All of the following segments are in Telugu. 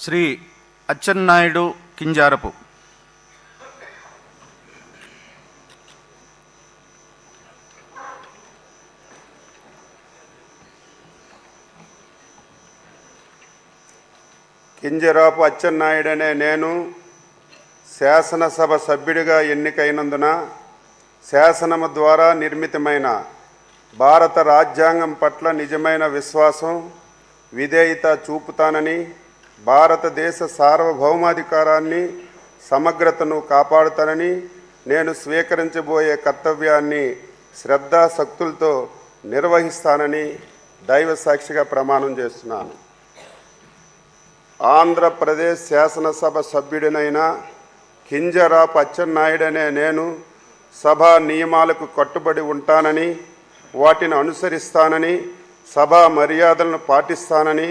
శ్రీ అచ్చెన్నాయుడు కింజారపు. కింజరాపు అచ్చెన్నాయుడనే నేను శాసనసభ సభ్యుడిగా ఎన్నికైనందున శాసనము ద్వారా నిర్మితమైన భారత రాజ్యాంగం పట్ల నిజమైన విశ్వాసం విధేయత చూపుతానని భారతదేశ సార్వభౌమాధికారాన్ని సమగ్రతను కాపాడుతానని నేను స్వీకరించబోయే కర్తవ్యాన్ని శ్రద్ధాశక్తులతో నిర్వహిస్తానని దైవ సాక్షిగా ప్రమాణం చేస్తున్నాను. ఆంధ్రప్రదేశ్ శాసనసభ సభ్యుడినైన కింజరాపు అచ్చెన్నాయుడనే నేను సభా నియమాలకు కట్టుబడి ఉంటానని వాటిని అనుసరిస్తానని సభా మర్యాదలను పాటిస్తానని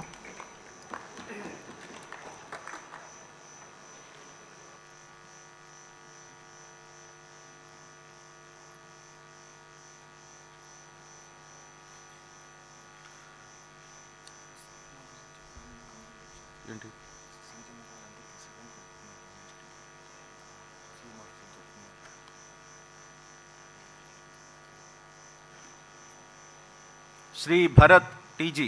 శ్రీ భరత్ టీజీ.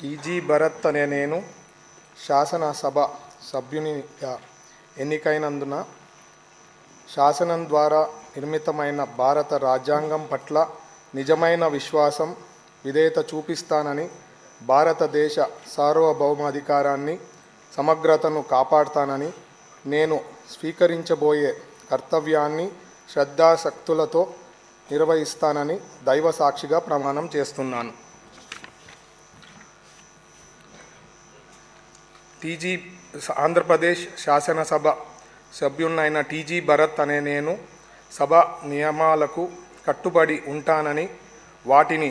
టీజీ భరత్ అనే నేను శాసనసభ సభ్యునిగా ఎన్నికైనందున శాసనం ద్వారా నిర్మితమైన భారత రాజ్యాంగం పట్ల నిజమైన విశ్వాసం విధేయత చూపిస్తానని భారతదేశ సార్వభౌమాధికారాన్ని సమగ్రతను కాపాడుతానని నేను స్వీకరించబోయే కర్తవ్యాన్ని శ్రద్ధాశక్తులతో నిర్వహిస్తానని దైవ సాక్షిగా ప్రమాణం చేస్తున్నాను. టీజీ ఆంధ్రప్రదేశ్ శాసనసభ సభ్యున్నైన టీజీ భరత్ అనే నేను సభ నియమాలకు కట్టుబడి ఉంటానని వాటిని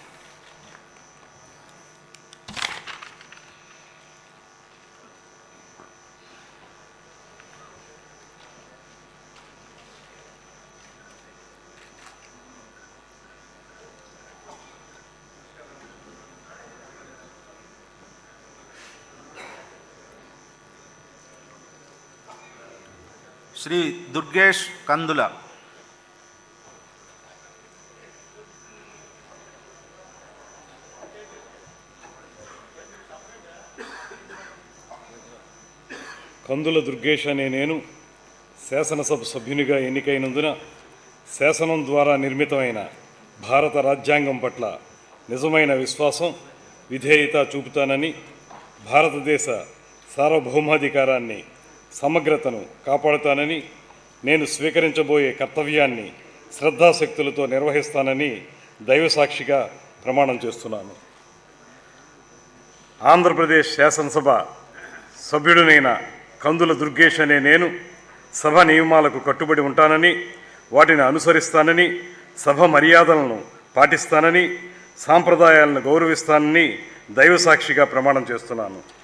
శ్రీ దుర్గేష్ కందుల. కందుల దుర్గేష్ అనే నేను శాసనసభ సభ్యునిగా ఎన్నికైనందున శాసనం ద్వారా నిర్మితమైన భారత రాజ్యాంగం పట్ల నిజమైన విశ్వాసం విధేయత చూపుతానని భారతదేశ సార్వభౌమాధికారాన్ని సమగ్రతను కాపాడుతానని నేను స్వీకరించబోయే కర్తవ్యాన్ని శ్రద్ధాశక్తులతో నిర్వహిస్తానని దైవసాక్షిగా ప్రమాణం చేస్తున్నాను. ఆంధ్రప్రదేశ్ శాసనసభ సభ్యుడినైన కందుల దుర్గేష్ అనే నేను సభ నియమాలకు కట్టుబడి ఉంటానని వాటిని అనుసరిస్తానని సభ మర్యాదలను పాటిస్తానని సాంప్రదాయాలను గౌరవిస్తానని దైవసాక్షిగా ప్రమాణం చేస్తున్నాను.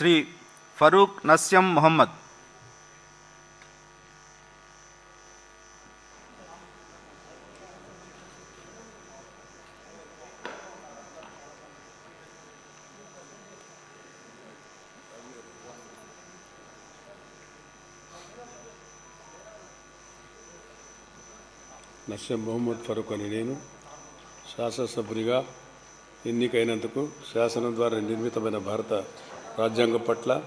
శ్రీ ఫరూక్ నస్యం మొహమ్మద్. నస్యం మొహమ్మద్ ఫరూక్ అని నేను. శాసనసభ్యుడిగా ఎన్నికైనందుకు శాసనం ద్వారా నిర్మితమైన భారత రాజ్యాంగం పట్ల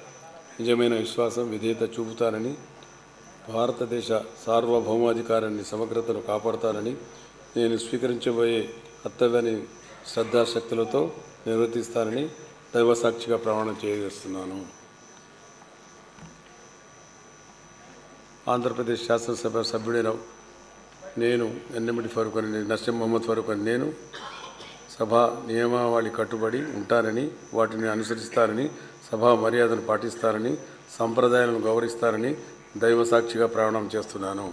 నిజమైన విశ్వాసం విధేయత చూపుతానని భారతదేశ సార్వభౌమాధికారాన్ని సమగ్రతను కాపాడుతానని నేను స్వీకరించబోయే కర్తవ్యాన్ని శ్రద్ధాశక్తులతో నిర్వర్తిస్తానని దైవసాక్షిగా ప్రమాణం చేయజేస్తున్నాను. ఆంధ్రప్రదేశ్ శాసనసభ సభ్యుడైన నేను ఎన్నమిటి ఫరూక్ అని నర్సింహ మహమ్మద్ ఫరూక్ అని నేను సభ నియమావళి కట్టుబడి ఉంటానని వాటిని అనుసరిస్తానని సభా మర్యాదను పాటిస్తారని సంప్రదాయాలను గౌరవిస్తారని దైవ సాక్షిగా ప్రమాణం చేస్తున్నాను.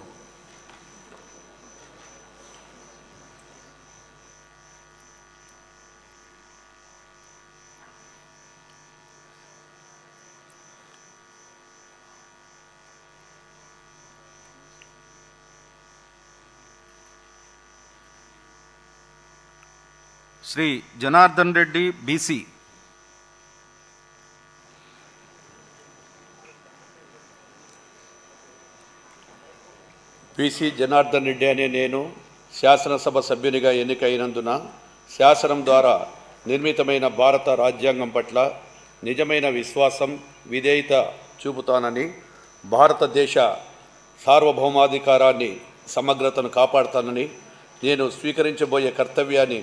శ్రీ జనార్దన్ రెడ్డి బీసీ పిసి జనార్దన్ రెడ్డి అనే నేను శాసనసభ సభ్యునిగా ఎన్నికైనందున శాసనం ద్వారా నిర్మితమైన భారత రాజ్యాంగం పట్ల నిజమైన విశ్వాసం విధేయత చూపుతానని భారతదేశ సార్వభౌమాధికారాన్ని సమగ్రతను కాపాడుతానని నేను స్వీకరించబోయే కర్తవ్యాన్ని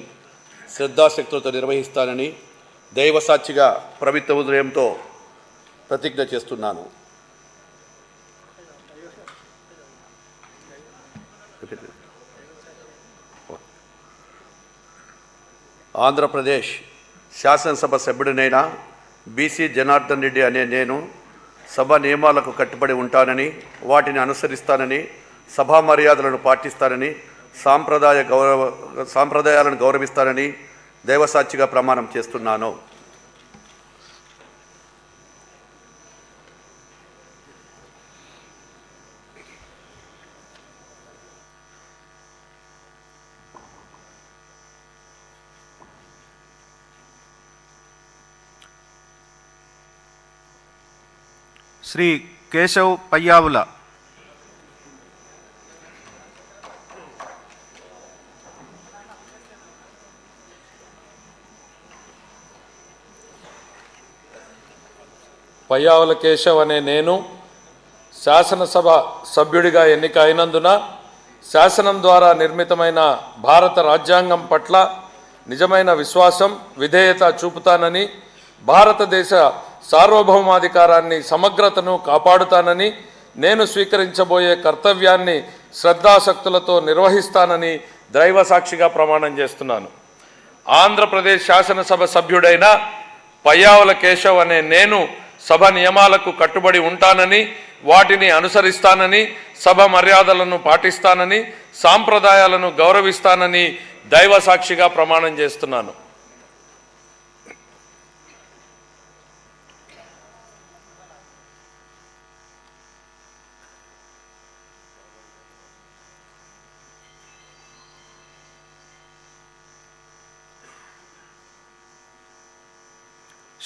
శ్రద్ధాశక్తులతో నిర్వహిస్తానని దైవసాక్షిగా ప్రభుత్వ ఉదయంతో ప్రతిజ్ఞ చేస్తున్నాను. ఆంధ్రప్రదేశ్ శాసనసభ సభ్యుడినైన బీసీ జనార్దన్ రెడ్డి అనే నేను సభ నియమాలకు కట్టుబడి ఉంటానని వాటిని అనుసరిస్తానని సభా మర్యాదలను పాటిస్తానని సాంప్రదాయ గౌరవ సాంప్రదాయాలను గౌరవిస్తానని దైవసాక్షిగా ప్రమాణం చేస్తున్నాను. శ్రీ కేశవ్ పయ్యావుల. పయ్యావుల కేశవ్ అనే నేను శాసనసభ సభ్యుడిగా ఎన్నిక అయినందున శాసనం ద్వారా నిర్మితమైన భారత రాజ్యాంగం పట్ల నిజమైన విశ్వాసం విధేయత చూపుతానని భారతదేశ సార్వభౌమాధికారాన్ని సమగ్రతను కాపాడుతానని నేను స్వీకరించబోయే కర్తవ్యాన్ని శ్రద్ధాశక్తులతో నిర్వహిస్తానని దైవ సాక్షిగా ప్రమాణం చేస్తున్నాను. ఆంధ్రప్రదేశ్ శాసనసభ సభ్యుడైన పయ్యావుల కేశవ్ అనే నేను సభ నియమాలకు కట్టుబడి ఉంటానని వాటిని అనుసరిస్తానని సభ మర్యాదలను పాటిస్తానని సాంప్రదాయాలను గౌరవిస్తానని దైవ సాక్షిగా ప్రమాణం చేస్తున్నాను.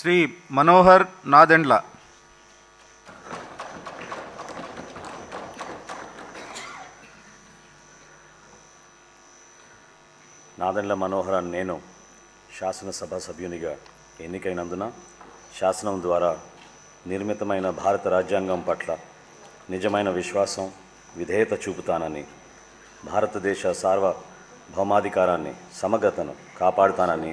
శ్రీ మనోహర్ నాదెండ్ల. నాదెండ్ల మనోహరన్ నేను శాసనసభ సభ్యునిగా ఎన్నికైనందున శాసనం ద్వారా నిర్మితమైన భారత రాజ్యాంగం పట్ల నిజమైన విశ్వాసం విధేయత చూపుతానని భారతదేశ సార్వభౌమాధికారాన్ని సమగ్రతను కాపాడుతానని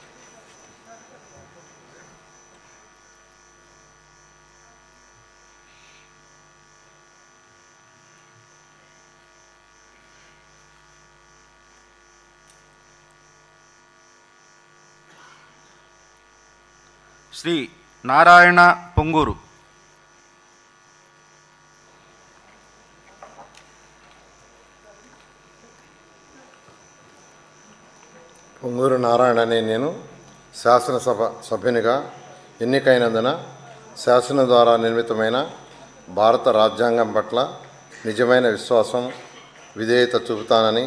శ్రీ నారాయణ పొంగూరు. పొంగూరు నారాయణ అనే నేను శాసనసభ సభ్యునిగా ఎన్నికైనందున శాసనం ద్వారా నిర్మితమైన భారత రాజ్యాంగం పట్ల నిజమైన విశ్వాసం విధేయత చూపుతానని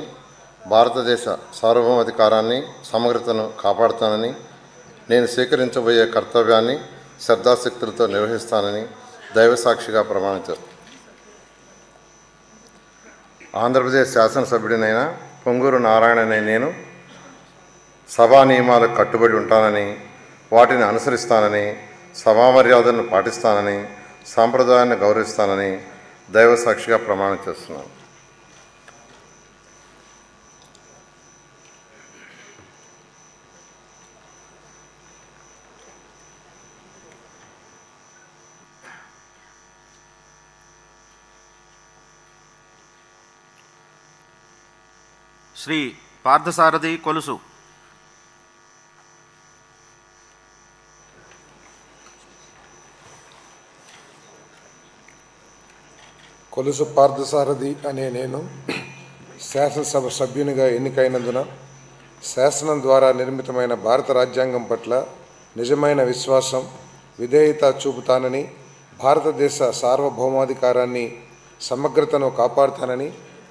భారతదేశ సార్వభౌమాధికారాన్ని సమగ్రతను కాపాడుతానని నేను స్వీకరించబోయే కర్తవ్యాన్ని శ్రద్ధాశక్తులతో నిర్వహిస్తానని దైవసాక్షిగా ప్రమాణం చేస్తాను ఆంధ్రప్రదేశ్ శాసనసభ్యుడినైన పొంగూరు నారాయణనే నేను సభా నియమాలకు కట్టుబడి ఉంటానని వాటిని అనుసరిస్తానని సభా మర్యాదలను పాటిస్తానని సాంప్రదాయాన్ని గౌరవిస్తానని దైవ సాక్షిగా ప్రమాణం చేస్తున్నాను. శ్రీ పార్థసారథి కొలుసు. కొలుసు పార్థసారథి అనే నేను శాసనసభ సభ్యునిగా ఎన్నికైనందున శాసనం ద్వారా నిర్మితమైన భారత రాజ్యాంగం పట్ల నిజమైన విశ్వాసం విధేయత చూపుతానని భారతదేశ సార్వభౌమాధికారాన్ని సమగ్రతను కాపాడుతానని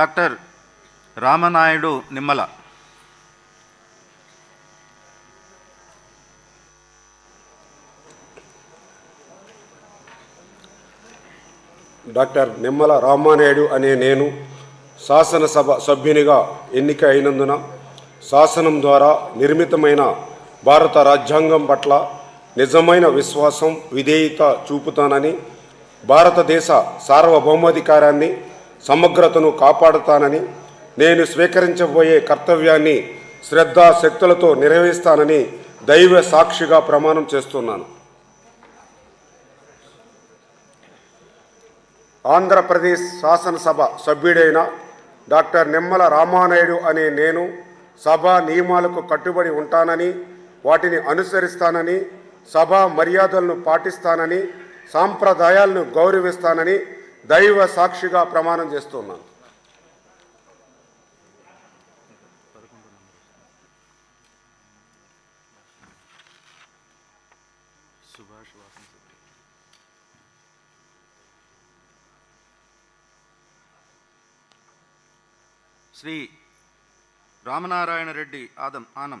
డాక్టర్ రామనాయుడు నిమ్మల. డాక్టర్ నిమ్మల రామానాయుడు అనే నేను శాసనసభ సభ్యునిగా ఎన్నిక అయినందున శాసనం ద్వారా నిర్మితమైన భారత రాజ్యాంగం పట్ల నిజమైన విశ్వాసం విధేయత చూపుతానని భారతదేశ సార్వభౌమాధికారాన్ని సమగ్రతను కాపాడుతానని నేను స్వీకరించబోయే కర్తవ్యాన్ని శ్రద్ధాశక్తులతో నిర్వహిస్తానని దైవ సాక్షిగా ప్రమాణం చేస్తున్నాను. ఆంధ్రప్రదేశ్ శాసనసభ సభ్యుడైన డాక్టర్ నిమ్మల రామానాయుడు అనే నేను సభా నియమాలకు కట్టుబడి ఉంటానని వాటిని అనుసరిస్తానని సభా మర్యాదలను పాటిస్తానని సాంప్రదాయాలను గౌరవిస్తానని దైవ సాక్షిగా ప్రమాణం చేస్తున్నాను శ్రీ రామనారాయణ రెడ్డి ఆదం ఆనం.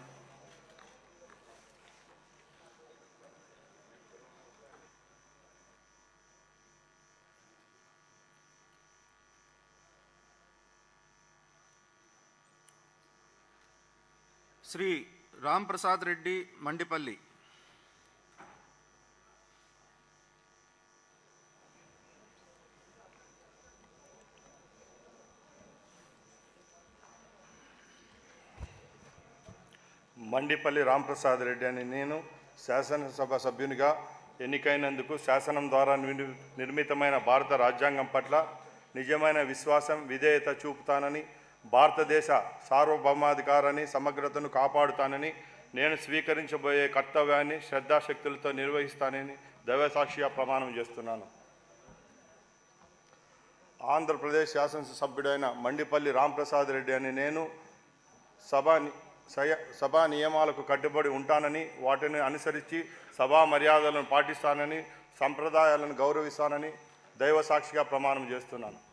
శ్రీ రాంప్రసాద్ రెడ్డి మండిపల్లి. మండిపల్లి రాంప్రసాద్ రెడ్డి అని నేను శాసనసభ సభ్యునిగా ఎన్నికైనందుకు శాసనం ద్వారా నిర్మితమైన భారత రాజ్యాంగం పట్ల నిజమైన విశ్వాసం విధేయత చూపుతానని భారతదేశ సార్వభౌమాధికారాన్ని సమగ్రతను కాపాడుతానని నేను స్వీకరించబోయే కర్తవ్యాన్ని శ్రద్ధాశక్తులతో నిర్వహిస్తానని దైవసాక్షిగా ప్రమాణం చేస్తున్నాను. ఆంధ్రప్రదేశ్ శాసనసభ్యుడైన మండిపల్లి రాంప్రసాద్ రెడ్డి అని నేను సభా సయ- సభా నియమాలకు కట్టుబడి ఉంటానని వాటిని అనుసరించి సభా మర్యాదలను పాటిస్తానని సంప్రదాయాలను గౌరవిస్తానని దైవ సాక్షిగా ప్రమాణం చేస్తున్నాను.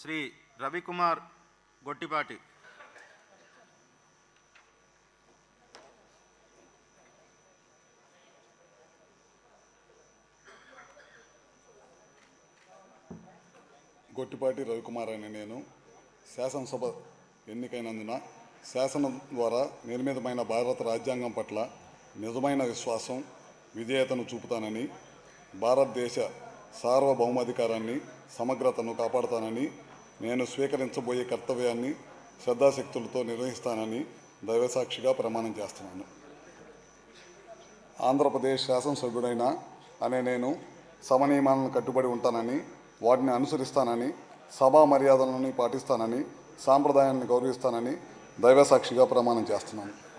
శ్రీ రవికుమార్ గొట్టిపాటి. గొట్టిపాటి రవికుమార్ అనే నేను శాసనసభ ఎన్నికైనందున శాసనం ద్వారా నిర్మితమైన భారత రాజ్యాంగం పట్ల నిజమైన విశ్వాసం విధేయతను చూపుతానని భారతదేశ సార్వభౌమాధికారాన్ని సమగ్రతను కాపాడుతానని నేను స్వీకరించబోయే కర్తవ్యాన్ని శ్రద్ధాశక్తులతో నిర్వహిస్తానని దైవసాక్షిగా ప్రమాణం చేస్తున్నాను. ఆంధ్రప్రదేశ్ శాసనసభ్యుడైన అనే నేను సమనియమాలను కట్టుబడి ఉంటానని వాటిని అనుసరిస్తానని సభా మర్యాదలను పాటిస్తానని సాంప్రదాయాన్ని గౌరవిస్తానని దైవసాక్షిగా ప్రమాణం చేస్తున్నాను.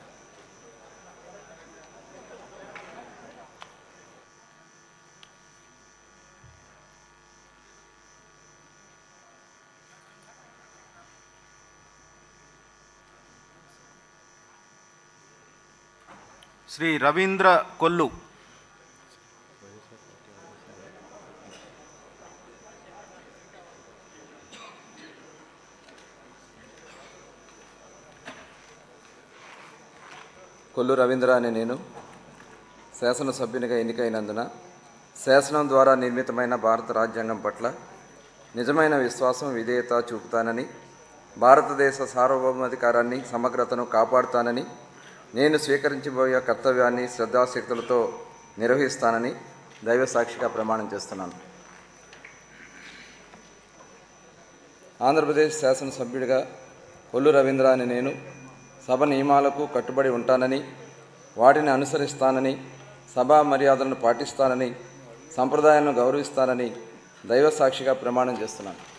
శ్రీ రవీంద్ర కొల్లు. కొల్లు రవీంద్ర అనే నేను. శాసనసభ్యునిగా ఎన్నికైనందున శాసనం ద్వారా నిర్మితమైన భారత రాజ్యాంగం పట్ల నిజమైన విశ్వాసం విధేయత చూపుతానని భారతదేశ సార్వభౌమాధికారాన్ని సమగ్రతను కాపాడుతానని నేను స్వీకరించబోయే కర్తవ్యాన్ని శ్రద్ధాశక్తులతో నిర్వహిస్తానని దైవ సాక్షిగా ప్రమాణం చేస్తున్నాను. ఆంధ్రప్రదేశ్ శాసనసభ్యుడిగా కొల్లు రవీంద్ర అని నేను సభ నియమాలకు కట్టుబడి ఉంటానని వాటిని అనుసరిస్తానని సభా మర్యాదలను పాటిస్తానని సంప్రదాయాలను గౌరవిస్తానని దైవ సాక్షిగా ప్రమాణం చేస్తున్నాను.